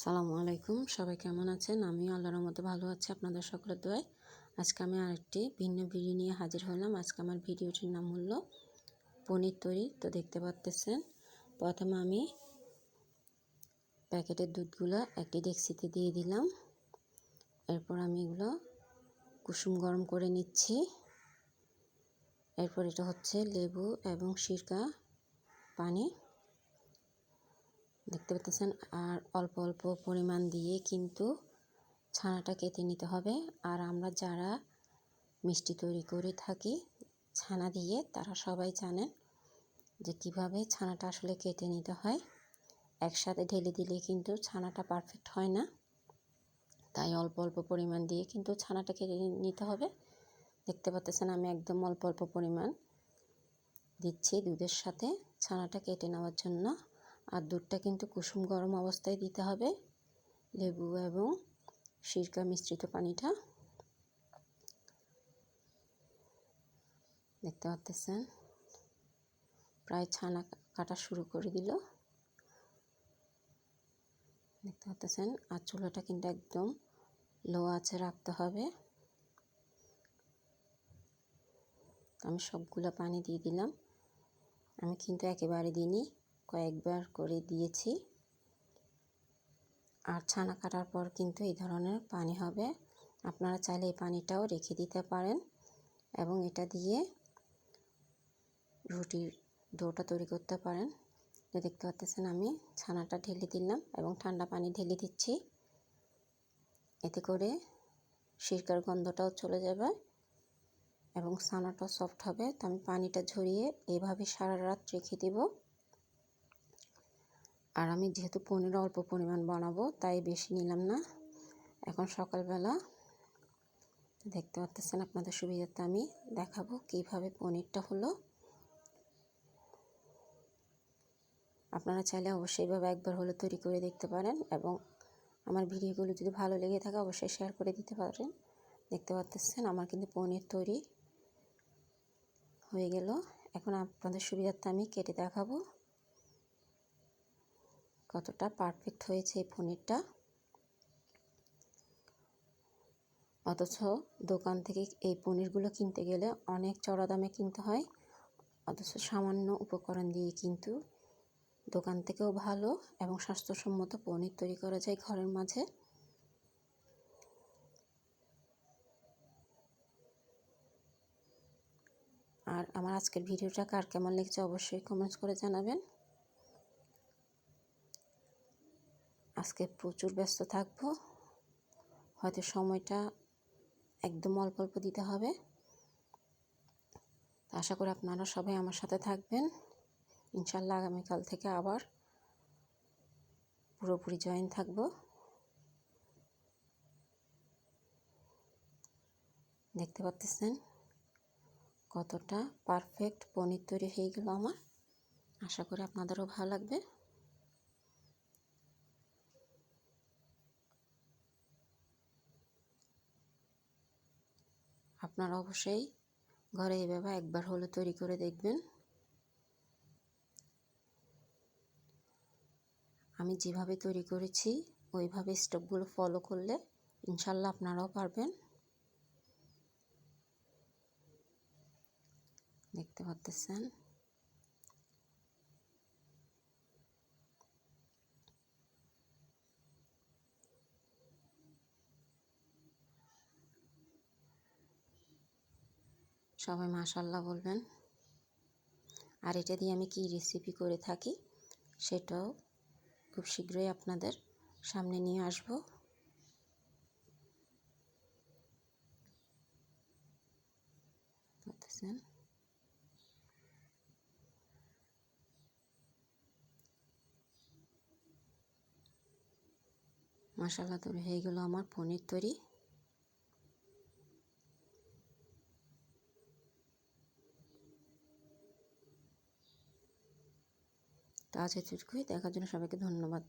সালামু আলাইকুম, সবাই কেমন আছেন? আমি আল্লাহর মতো ভালো আছি, আপনাদের সকলের দোয়ায়। আজকে আমি আরেকটি ভিন্ন ভিডিও নিয়ে হাজির হলাম। আজকে আমার ভিডিওটির নাম হলো পনির তৈরি, তো দেখতে পাচ্তেছেন প্রথমে আমি প্যাকেটের দুধগুলো একটি ডেক্সিতে দিয়ে দিলাম। এরপর আমি এগুলো কুসুম গরম করে নিচ্ছি। এরপর এটা হচ্ছে লেবু এবং সিরকা পানি। দেখতে পাচ্ছেন আর অল্প অল্প পরিমাণ দিয়ে কিন্তু ছানাটা কেটে নিতে হবে। আর আমরা যারা মিষ্টি তৈরি করে থাকি, ছানা দিয়ে তারা সবাই জানেন যে কীভাবে ছানাটা আসলে কেটে নিতে হয়। একসাথে ঢেলে দিলে কিন্তু ছানাটা পারফেক্ট হয় না। তাই অল্প অল্প পরিমাণ দিয়ে কিন্তু ছানাটা কেটে নিতে হবে। দেখতে পাচ্ছেন আমি একদম অল্প অল্প পরিমাণ দিচ্ছি দুধের সাথে ছানাটা কেটে নেওয়ার জন্য। আর দুধটা কিন্তু কুসুম গরম অবস্থায় দিতে হবে। লেবু এবং সিরকা মিশ্রিত পানিটা। দেখতে পাচ্ছেন? প্রায় ছানা কাটা শুরু করে দিল। দেখতে পাচ্ছেন? আর চুলাটা কিন্তু একদম লো আছে রাখতে হবে। আমি সবগুলো পানি দিয়ে দিলাম। আমি কিন্তু একেবারে দিইনি। কয়েকবার করে দিয়েছি। আর ছানা কাটার পর কিন্তু এই ধরনের পানি হবে। আপনারা চাইলে এই পানিটাও রেখে দিতে পারেন এবং এটা দিয়ে রুটির ডোটা তৈরি করতে পারেন। দেখতে পাচ্ছেন আমি ছানাটা ঢেলে দিলাম এবং ঠান্ডা পানি ঢেলে দিচ্ছি। এতে করে সিরকার গন্ধটাও চলে যাবে এবং ছানাটাও সফট হবে। তো আমি পানিটা ঝরিয়ে এভাবে সারা রাত রেখে দেবো। আর আমি যেহেতু পনির অল্প পরিমাণ বানাবো, তাই বেশি নিলাম না। এখন সকালবেলা দেখতে পাচ্ছেন আপনাদের সুবিধাতে আমি দেখাবো কীভাবে পনিরটা হলো। আপনারা চাইলে অবশ্যই এভাবে একবার হলে তৈরি করে দেখতে পারেন এবং আমার ভিডিওগুলো যদি ভালো লেগে থাকে অবশ্যই শেয়ার করে দিতে পারেন। দেখতে পাচ্ছেন আমার কিন্তু পনির তৈরি হয়ে গেল। এখন আপনাদের সুবিধার্থে আমি কেটে দেখাবো। কতটা পারফেক্ট হয়েছে এই পনিরটা? অথচ দোকান থেকে এই পনিরগুলো কিনতে গেলে অনেক চড়া দামে কিনতে হয়, অথচ সামান্য উপকরণ দিয়ে কিন্তু দোকান থেকেও ভালো এবং স্বাস্থ্যসম্মত পনির তৈরি করা যায় ঘরের মাঝে। আর আমার আজকের ভিডিওটা কার কেমন লেগেছে অবশ্যই কমেন্টস করে জানাবেন। আজকে প্রচুর ব্যস্ত থাকব। হয়তো সময়টা একদম অল্প অল্প দিতে হবে। আশা করি আপনারা সবাই আমার সাথে থাকবেন। ইনশাল্লাহ আগামীকাল থেকে আবার পুরোপুরি জয়েন থাকব। দেখতে পাচ্ছেন কতটা পারফেক্ট পনির তৈরি হয়ে গেল আমার। আশা করি আপনাদেরও ভালো লাগবে। আপনারা অবশ্যই ঘরে এভাবে একবার হলে তৈরি করে দেখবেন। আমি যেভাবে তৈরি করেছি, ওইভাবে স্টেপগুলো ফলো করলে ইনশাল্লাহ আপনারাও পারবেন। দেখতে পাচ্ছেন সবাই মাশাল্লাহ বলবেন। আর এটা দিয়ে আমি কি রেসিপি করে থাকি সেটাও খুব শীঘ্রই আপনাদের সামনে নিয়ে আসব। মশালা তৈরি হয়ে গেল আমার পনির তৈরি। তো আজ দেখার জন্য সবাইকে ধন্যবাদ।